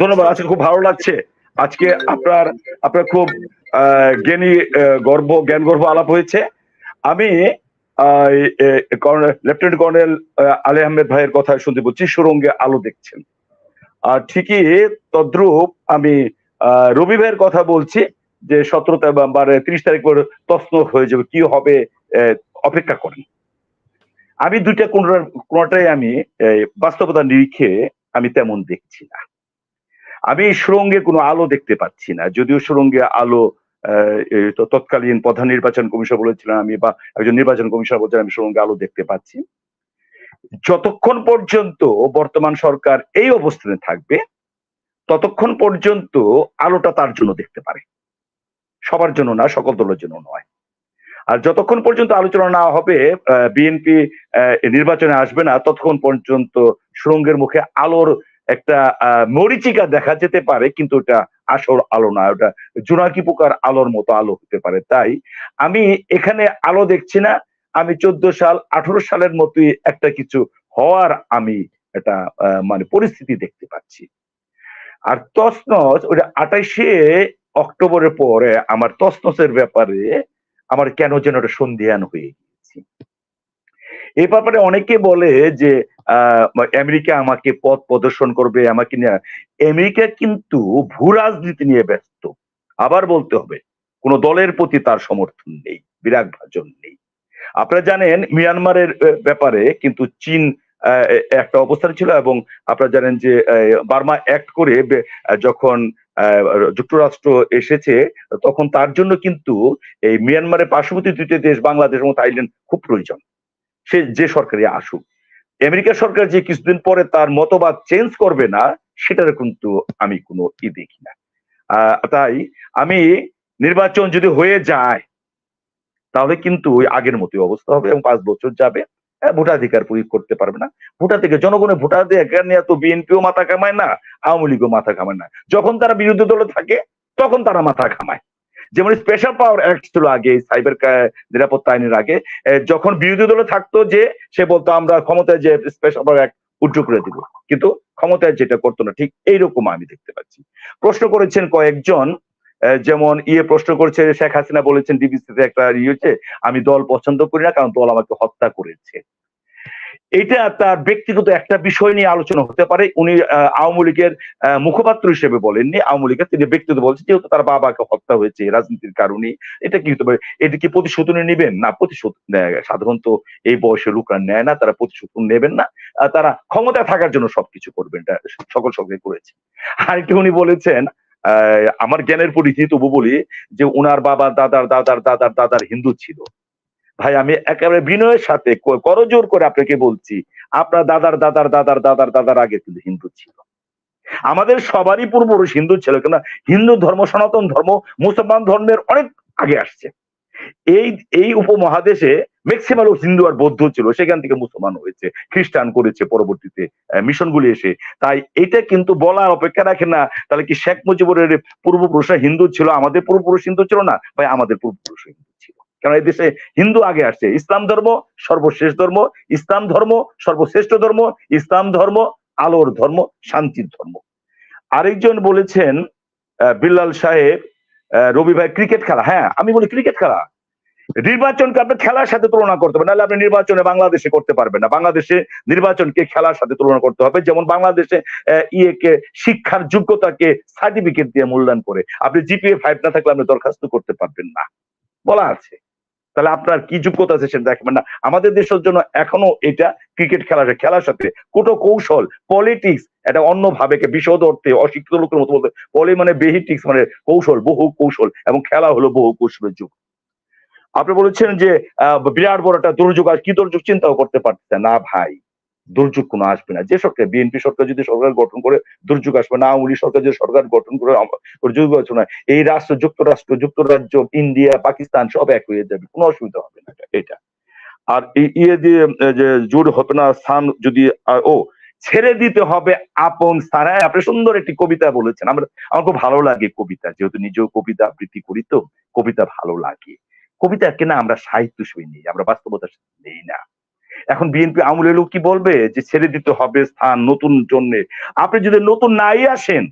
ধন্যবাদ, আজকে খুব ভালো লাগছে। আজকে আপনার আপনার খুব জ্ঞানী গর্ব জ্ঞান গর্ব আলাপ হয়েছে। আমি লেফটেন্যান্ট কর্নেল আলী আহমেদ ভাইয়ের কথা শুনতে বলছি সুরঙ্গে আলো দেখছেন। আর ঠিকই তদ্রুপ আমি রবি ভাইয়ের কথা বলছি যে সতেরো মানে তিরিশ তারিখ পর তসন হয়ে যাবে, কি হবে অপেক্ষা করেন। আমি দুইটা কোনটাই আমি বাস্তবতা নিরিখে আমি তেমন দেখছি না। আমি সুরঙ্গে কোনো আলো দেখতে পাচ্ছি না। যদিও সুরঙ্গে আলো তৎকালীন প্রধান নির্বাচন কমিশন বলেছিলেন আমি বা একজন নির্বাচন কমিশনার বলছেন আমি সুরঙ্গে আলো দেখতে পাচ্ছি। যতক্ষণ পর্যন্ত বর্তমান সরকার এই অবস্থানে থাকবে, ততক্ষণ পর্যন্ত আলোটা তার জন্য দেখতে পারে। সবার জন্য না, সকল দলের জন্য নয়। আর যতক্ষণ পর্যন্ত আলোচনা না হবে বিএনপি নির্বাচনে আসবে না, ততক্ষণ পর্যন্ত সুরঙ্গের মুখে আলোর একটা মরীচিকা দেখা যেতে পারে, কিন্তু ওটা আসল আলো না, ওটা জোনাকি পোকার আলোর মতো আলো হতে পারে। তাই আমি এখানে আলো দেখছি না, আমি চোদ্দ সাল, আঠারো সালের মতোই একটা কিছু হওয়ার আমি এটা মানে পরিস্থিতি দেখতে পাচ্ছি। আর তসনস ওটা আঠাইশে অক্টোবরের পরে আমার তসনসের ব্যাপারে আমার কেন যেন একটা সন্ধিয়ান হয়ে গিয়েছি। এই ব্যাপারে অনেকে বলে যে আমেরিকা আমাকে পথ প্রদর্শন করবে, আমাকে নিয়ে, আমেরিকা কিন্তু ভূ রাজনীতি নিয়ে ব্যস্ত। আবার বলতে হবে, কোন দলের প্রতি তার সমর্থন নেই, বিরাট ভাজন নেই। আপনারা জানেন, মিয়ানমারের ব্যাপারে কিন্তু চীন একটা অবস্থান ছিল এবং আপনারা জানেন যে বার্মা অ্যাক্ট করে যখন যুক্তরাষ্ট্র এসেছে, তখন তার জন্য কিন্তু এই মিয়ানমারের পার্শ্ববর্তী দুটি দেশ, বাংলাদেশ এবং থাইল্যান্ড খুব প্রয়োজন। সে যে সরকারি আসুক। আমেরিকা সরকার যে কিছুদিন পরে তার মতবাদ চেঞ্জ করবে না সেটার কিন্তু আমি কোনো ই দেখি না। তাই আমি নির্বাচন যদি হয়ে যায় তাহলে কিন্তু ওই আগের মতোই অবস্থা হবে এবং পাঁচ বছর যাবে। হ্যাঁ, ভোটাধিকার প্রয়োগ করতে পারবে না। ভোটার থেকে জনগণের ভোটাধিকার নিয়ে তো বিএনপিও মাথা কামায় না আওয়ামী লীগও মাথা কামায় না। যখন তারা বিরোধী দলে থাকে তখন তারা মাথা কামায় যেমন স্পেশাল পাওয়ার অ্যাক্ট ছিল আগে সাইবার নিরাপত্তা আইনের আগে যখন বিরোধী দলে থাকতো যে, সে বলতো আমরা ক্ষমতায় যে স্পেশাল পাওয়ার অ্যাক্ট উজ্জ্ব করে দিব। কিন্তু ক্ষমতায় যেটা করতো না, ঠিক এইরকম আমি দেখতে পাচ্ছি। প্রশ্ন করেছেন কয়েকজন যেমন ইয়ে প্রশ্ন করেছে, শেখ হাসিনা বলেছেন ডিবিসিতে একটা ইয়ে আমি দল পছন্দ করি না, কারণ দল আমাকে হত্যা করেছে। এটা তার ব্যক্তিগত একটা বিষয় নিয়ে আলোচনা হতে পারে। উনি আওয়ামী লীগের মুখপাত্র হিসেবে বলেননি। আওয়ামী লীগের তিনি ব্যক্তিগত বলছেন যেহেতু তার বাবাকে হত্যা হয়েছে, রাজনীতির কারণে। এটা কি হতে পারে? এটা কি প্রতিশোধ নেবেন? না, প্রতিশোধ। সাধারণত এই বয়সে লোকরা নেয় না, তারা প্রতিশোধ নেবেন না। তারা ক্ষমতায় থাকার জন্য সবকিছু করবেন, এটা সকল সঙ্গে করেছে। আরেকটি উনি বলেছেন আমার জ্ঞানের পরিধি তবু বলি যে, উনার বাবা দাদার দাদার দাদার দাদার হিন্দু ছিল। ভাই, আমি একেবারে বিনয়ের সাথে করজোর করে আপনাকে বলছি, আপনার দাদার দাদার দাদার দাদার দাদার আগে কিন্তু হিন্দু ছিল। আমাদের সবারই পূর্বপুরুষ হিন্দু ছিল কেন হিন্দু ধর্ম, সনাতন ধর্ম, মুসলমান ধর্মের অনেক আগে আসছে। এই এই উপমহাদেশে ম্যাক্সিমাম হিন্দু আর বৌদ্ধ ছিল, সেখান থেকে মুসলমান হয়েছে, খ্রিস্টান করেছে পরবর্তীতে মিশনগুলি এসে। তাই এটা কিন্তু বলার অপেক্ষা রাখে না, তাহলে কি শেখ মুজিবুরের পূর্বপুরুষরা হিন্দু ছিল, আমাদের পূর্বপুরুষ হিন্দু ছিল না? ভাই, আমাদের পূর্বপুরুষ হিন্দু ছিল। কারণ এই দেশে হিন্দু আগে আসছে। ইসলাম ধর্ম সর্বশেষ ধর্ম, ইসলাম ধর্ম সর্বশ্রেষ্ঠ ধর্ম, ইসলাম ধর্ম আলোর ধর্ম, শান্তির ধর্ম। আরেকজন বলেছেন বিল্লাল সাহেব রবি ভাই ক্রিকেট খেলা। হ্যাঁ আমি বলি ক্রিকেট খেলা। নির্বাচনকে আপনি খেলার সাথে তুলনা করতে হবে, নাহলে আপনি নির্বাচনে বাংলাদেশে করতে পারবেন না। বাংলাদেশে নির্বাচনকে খেলার সাথে তুলনা করতে হবে, যেমন বাংলাদেশে ইয়েকে, শিক্ষার যোগ্যতাকে সার্টিফিকেট দিয়ে মূল্যায়ন করে। আপনি জিপিএ ফাইভ না থাকলে আপনি দরখাস্ত করতে পারবেন না। বলা আছে। তাহলে আপনার কি যোগ্যতা আছে সেটা দেখবেন না। আমাদের দেশের জন্য এখনও এটা ক্রিকেট খেলা খেলার সাথে কুটো কৌশল পলিটিক্স এটা অন্য ভাবে কে বিশদ অর্থে অশিক্ষিত লোকের মতো বলতে পলি মানে বেহিটিক্স মানে কৌশল, বহু কৌশল এবং খেলা হলো বহু কৌশলের যুগ। আপনি বলেছেন যে বিরাট বড় একটা দুর্যোগ, আর কি দুর্যোগ চিন্তাও করতে পারতেছে না ভাই। দুর্যোগ কোনো আসবে না। যে সরকার বিএনপি সরকার যদি সরকার গঠন করে দুর্যোগ আসবে না। আওয়ামী লীগ সরকার যদি সরকার গঠন করে দুর্যোগ আসবে না এই রাষ্ট্র যুক্তরাষ্ট্র যুক্তরাজ্য ইন্ডিয়া পাকিস্তান সব এক হয়ে যাবে। কোনো অসুবিধা হবে না এটা- আর ইয়ে দিয়ে যে জোর হবে না স্থান যদি ও ছেড়ে দিতে হবে আপন হ্যাঁ, আপনি সুন্দর একটি কবিতা বলেছেন। আমার আমার খুব ভালো লাগে কবিতা। যেহেতু নিজেও কবিতা আবৃত্তি করি তো কবিতা ভালো লাগে। কবিতাকে না আমরা সাহিত্য নেই? আমরা বাস্তবতার সাথে নেই না। এখন বিএনপি আমলের লোক কি বলবে যে ছেড়ে দিতে হবে স্থান নতুন জন্য? আপনি যদি নতুন নাই আসেন,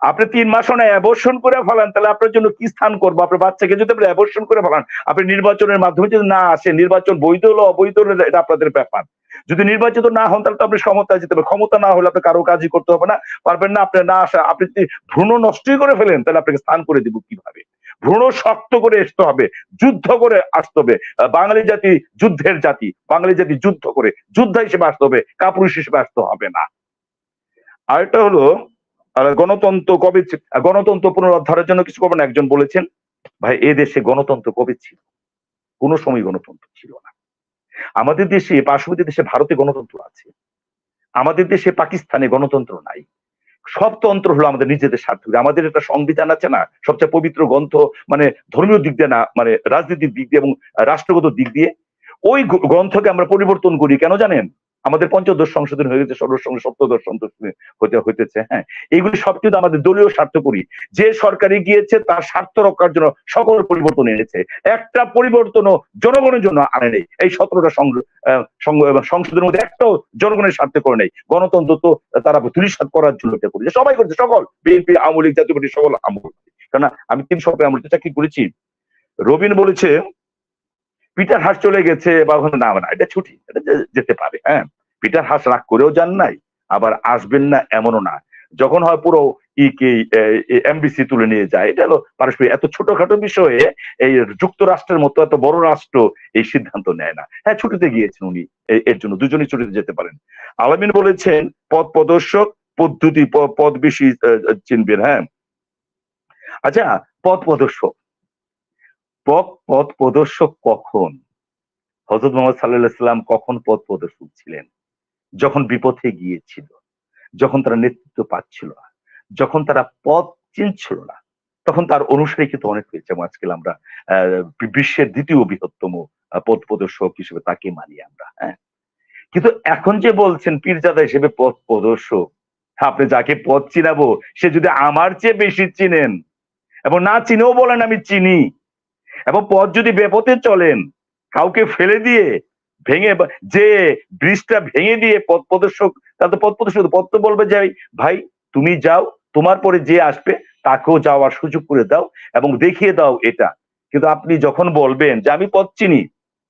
আপনি তিন মাস না অ্যাবর্শন করে ফেলান, তাহলে আপনার জন্য কি স্থান করব? আপনার বাচ্চাকে যদি আপনি অ্যাবর্শন করে ফেলান, আপনি নির্বাচনের মাধ্যমে যদি না আসেন, নির্বাচন বৈধ হলো অবৈধ হলো, এটা আপনাদের ব্যাপার। যদি নির্বাচিত না হন, তাহলে তো আপনি ক্ষমতা যেতে হবে। ক্ষমতা না হলে আপনি কারও কাজই করতে হবে না। পারবেন না আপনি না আসা, আপনি যদি ভ্রূণ নষ্টই করে ফেলেন, তাহলে আপনাকে স্থান করে দিব কীভাবে? ভ্রূণ শক্ত করে আসতে হবে, যুদ্ধ করে আসতে হবে। বাঙালি জাতি যুদ্ধের জাতি, বাঙালি জাতি যুদ্ধ করে, যুদ্ধ হিসেবে আসতে হবে, কাপুরুষ হিসেবে আসতে হবে না। আরেকটা হলো গণতন্ত্র কবে গণতন্ত্র পুনরুদ্ধারের জন্য কিছু করবেন একজন বলেছেন, ভাই, এ দেশে গণতন্ত্র কবে ছিল, কোনো সময় গণতন্ত্র ছিল না। আমাদের দেশে, পার্শ্ববর্তী দেশে ভারতে গণতন্ত্র আছে, আমাদের দেশে পাকিস্তানে গণতন্ত্র নাই সব তন্ত্র হলো আমাদের নিজেদের স্বার্থ। আমাদের একটা সংবিধান আছে না, সবচেয়ে পবিত্র গ্রন্থ মানে ধর্মীয় দিক দিয়ে না মানে রাজনীতির দিক দিয়ে এবং রাষ্ট্রগত দিক দিয়ে, ওই গ্রন্থকে আমরা পরিবর্তন করি, কেন জানেন? আমাদের পঞ্চদশ সংশোধন হয়ে গেছে, ষোড়শ সপ্তদশ সংশোধন হতে, হইতেছে হ্যাঁ। এইগুলি সব কিন্তু আমাদের দলীয় স্বার্থ করি যে সরকারে গিয়েছে তার স্বার্থ রক্ষার জন্য সকল পরিবর্তন এনেছে। একটা পরিবর্তনও জনগণের জন্য আনে নেই। এই সতেরোটা সংশোধনের মধ্যে একটাও জনগণের স্বার্থে করে নেই। গণতন্ত্র তো তারা তুলিশাত করার জন্য এটা করেছে। সবাই করেছে, সকল। বিএনপি, আওয়ামী লীগ, জাতীয় পার্টি, সকল আমল কেননা আমি তিন সরকার আমলতে চাকরি করেছি। রবিন বলেছে পিটার হাস চলে গেছে বা ওখানে, না না, এটা ছুটি, এটা যেতে পারে হ্যাঁ। পিটার হাস রাগ করেও যান নাই, আবার আসবেন না এমনও না। যখন হয় পুরো ই কে এমবিসি তুলে নিয়ে যায়, এটা হলো পারস্পরিক, এত ছোটখাটো বিষয়ে এই যুক্তরাষ্ট্রের মতো এত বড় রাষ্ট্র এই সিদ্ধান্ত নেয় না। হ্যাঁ ছুটিতে গিয়েছেন উনি এর জন্য, দুজনেই ছুটিতে যেতে পারেন। আলামিন বলেছেন, পদ প্রদর্শক, পদ্ধতি পদ বেশি চিনবেন হ্যাঁ। আচ্ছা পদ প্রদর্শক পথ পথ প্রদর্শক কখন? হজরত মোহাম্মদ সাল্লাহ কখন পথ প্রদর্শক ছিলেন? যখন বিপথে গিয়েছিল, যখন তারা নেতৃত্ব পাচ্ছিল না, যখন তারা পথ চিনছিল না, তখন তার অনুসারী কিন্তু অনেক হয়েছে। এবং আজকাল আমরা বিশ্বের দ্বিতীয় বৃহত্তম পথ প্রদর্শক হিসেবে তাকে মানি আমরা হ্যাঁ? কিন্তু এখন যে বলছেন পীরজাদা হিসেবে পথ প্রদর্শক আপনি যাকে পথ চিনাবো, সে যদি আমার চেয়ে বেশি চিনেন, এবং না চিনেও বলেন আমি চিনি এবং পথ যদি বেপথে চলেন, কাউকে ফেলে দিয়ে ভেঙে যে ব্রিজটা ভেঙে দিয়ে পথ প্রদর্শক তাহলে তো পথ প্রদর্শক, পথ তো বলবে যে, ভাই, তুমি যাও, তোমার পরে যে আসবে, তাকেও যাওয়ার সুযোগ করে দাও এবং দেখিয়ে দাও এটা। কিন্তু আপনি যখন বলবেন যে, আমি পথ চিনি,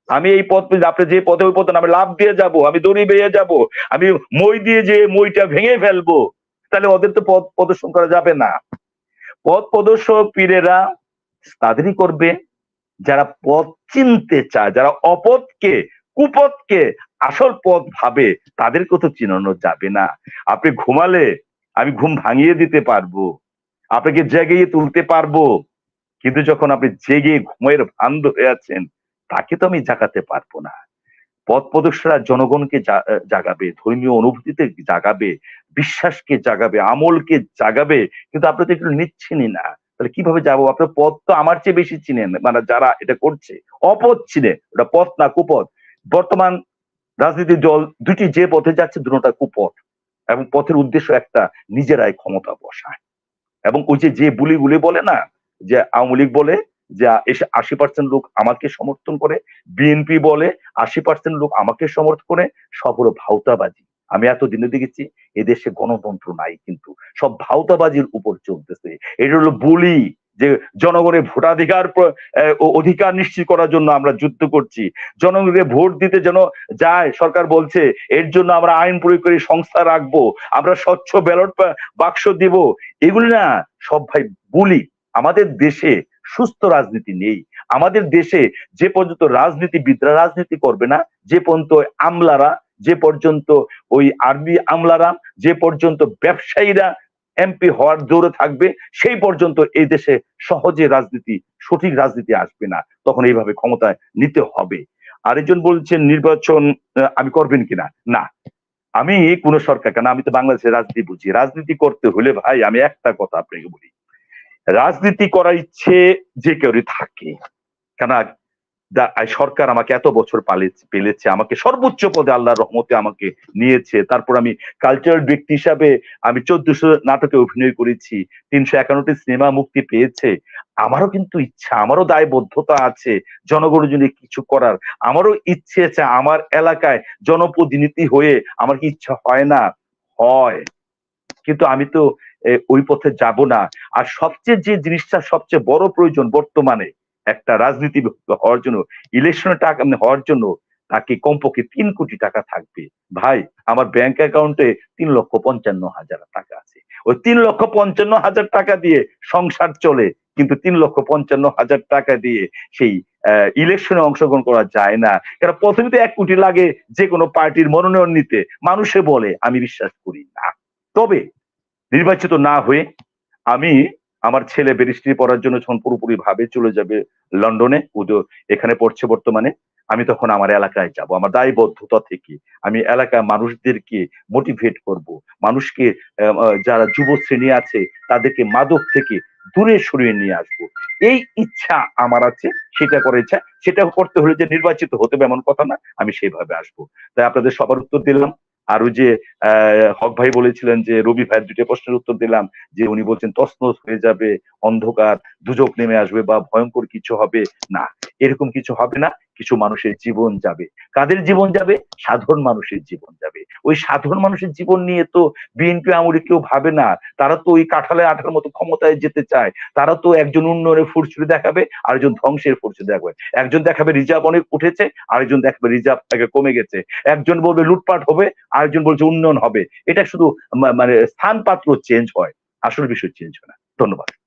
আমি এই পথ আপনি যে পথে ওই পথে আমি লাভ দিয়ে যাব, আমি দড়ি বেয়ে যাব, আমি মই দিয়ে যে মইটা ভেঙে ফেলব, তাহলে ওদের তো পথ প্রদর্শন করা যাবে না। পথ প্রদর্শক পীরেরা তাদেরই করবে। যারা পথ চিনতে চায়, যারা অপথকে, কুপথকে আসল পথ ভাবে তাদেরকে তো চিনানো যাবে না। আপনি ঘুমালে আমি ঘুম ভাঙিয়ে দিতে পারব, আপনাকে জেগিয়ে তুলতে পারব, কিন্তু যখন আপনি জেগে ঘুমের ভান ধরে আছেন, তাকে তো আমি জাগাতে পারব না। পথ প্রদর্শকরা জনগণকে জাগাবে, ধর্মীয় অনুভূতিতে জাগাবে, বিশ্বাসকে জাগাবে, আমলকে জাগাবে, কিন্তু আপনি তো এগুলো নিচ্ছেনই না। তাহলে কীভাবে যাব? আপনার পথ তো আমার চেয়ে বেশি চিনেন মানে যারা এটা করছে। অপথ চিনে, ওটা পথ না কুপথ। বর্তমান রাজনীতির দল দুটি যে পথে যাচ্ছে, দুটোটা কুপথ। এবং পথের উদ্দেশ্য একটা, নিজেরাই ক্ষমতা বসায়। এবং ওই যে যে বুলি বুলি বলে না, যে আওয়ামী লীগ বলে, যে এসে আশি পার্সেন্ট লোক আমাকে সমর্থন করে, বিএনপি বলে, আশি পার্সেন্ট লোক আমাকে সমর্থন করে, সব হলো ভাওতাবাজি। আমি এত দিনে দেখেছি, এদেশে গণতন্ত্র নাই কিন্তু সব ভাওতাবাজির উপর চলতেছে। এটা হলো বুলি, যে জনগণের ভোটাধিকার অধিকার নিশ্চিত করার জন্য আমরা যুদ্ধ করছি। জনগণকে ভোট দিতে যেন যায়, সরকার বলছে, এর জন্য আমরা আইন প্রয়োগ করে সংস্থা রাখব, আমরা স্বচ্ছ ব্যালট বাক্স দিব। এগুলি না, সব ভাই বুলি। আমাদের দেশে সুস্থ রাজনীতি নেই। আমাদের দেশে যে পর্যন্ত রাজনীতিবিদরা রাজনীতি করবে না, যে পর্যন্ত আমলারা যে পর্যন্ত ওই আর্মি আমলারা, যে পর্যন্ত ব্যবসায়ীরা এমপি হওয়ার জোরে থাকবে, সেই পর্যন্ত এই দেশে সহজে রাজনীতি, সঠিক রাজনীতি আসবে না। তখন এইভাবে ক্ষমতায় নিতে হবে। আরেকজন বলছেন, নির্বাচন আমি করবেন কিনা? না। আমি কোন সরকার কেন আমি তো বাংলাদেশের রাজনীতি বুঝি। রাজনীতি করতে হলে ভাই, আমি একটা কথা আপনাকে বলি। রাজনীতি করার ইচ্ছে যে কেউ থাকে। কেন? সরকার আমাকে এত বছর পেলেছে, আমাকে সর্বোচ্চ পদে আল্লাহর রহমতে আমাকে নিয়েছে। তারপর আমি কালচারাল ব্যক্তি হিসাবে আমি চোদ্দশো নাটকে অভিনয় করেছি, তিনশো একান্নটি সিনেমা মুক্তি পেয়েছে। আমারও কিন্তু ইচ্ছা, আমারও দায়বদ্ধতা আছে জনগণের জন্য কিছু করার। আমারও ইচ্ছে আছে, আমার এলাকায় জনপ্রতিনিধি হয়ে আমার কি ইচ্ছা হয় না? হয়। কিন্তু আমি তো ওই পথে যাব না। আর সবচেয়ে যে জিনিসটা সবচেয়ে বড় প্রয়োজন বর্তমানে একটা রাজনীতি হওয়ার জন্য ইলেকশনে টাকা মানে হওয়ার জন্য তাকে কমপক্ষে তিন কোটি টাকা থাকবে। ভাই, আমার ব্যাংক অ্যাকাউন্টে তিন লক্ষ পঞ্চান্ন হাজার টাকা আছে। ওই তিন লক্ষ পঞ্চান্ন হাজার টাকা দিয়ে সংসার চলে, কিন্তু তিন লক্ষ পঞ্চান্ন হাজার টাকা দিয়ে সেই ইলেকশনে অংশগ্রহণ করা যায় না। কারণ প্রথমে তো এক কোটি লাগে যে কোনো পার্টির মনোনয়ন নিতে। মানুষে বলে, আমি বিশ্বাস করি না। তবে, নির্বাচিত না হয়ে আমি আমার ছেলে ব্যারিস্ট্রি পড়ার জন্য যখন পুরোপুরি ভাবে চলে যাবে লন্ডনে এখানে পড়ছে বর্তমানে, আমি তখন আমার এলাকায় যাব, আমার দায়বদ্ধতা থেকে। আমি এলাকার মানুষদেরকে মোটিভেট করব। মানুষকে যারা যুব শ্রেণি আছে, তাদেরকে মাদক থেকে দূরে সরিয়ে নিয়ে আসব। এই ইচ্ছা আমার আছে, সেটা করে ইচ্ছা, সেটা করতে হলে যে নির্বাচিত হতে হবে এমন কথা না, আমি সেইভাবে আসব। তাই আপনাদের সবার উত্তর দিলাম। আর যে হক ভাই বলেছিলেন যে, রবি ভাই দুটো প্রশ্নের উত্তর দিলাম, যে উনি বলছেন তসনস হয়ে যাবে, অন্ধকার, দুজক নেমে আসবে বা ভয়ঙ্কর কিছু হবে না। এরকম কিছু হবে না, কিছু মানুষের জীবন যাবে। কাদের জীবন যাবে? সাধারণ মানুষের জীবন যাবে। ওই সাধারণ মানুষের জীবন নিয়ে তো বিএনপি আমলে কেউ ভাবে না। তারা তো ওই কাঁঠালে আঠার মতো ক্ষমতায় যেতে চায়। তারা তো একজন উন্নয়নের ফুরছুরি দেখাবে, আরেকজন ধ্বংসের ফুরছুরি দেখাবে। একজন দেখাবে রিজার্ভ অনেক উঠেছে, আরেকজন দেখাবে রিজার্ভ থেকে কমে গেছে। একজন বলবে লুটপাট হবে, আরেকজন বলছে উন্নয়ন হবে। এটা শুধু মানে স্থান পাত্র চেঞ্জ হয়। আসল বিষয় চেঞ্জ হয় না। ধন্যবাদ।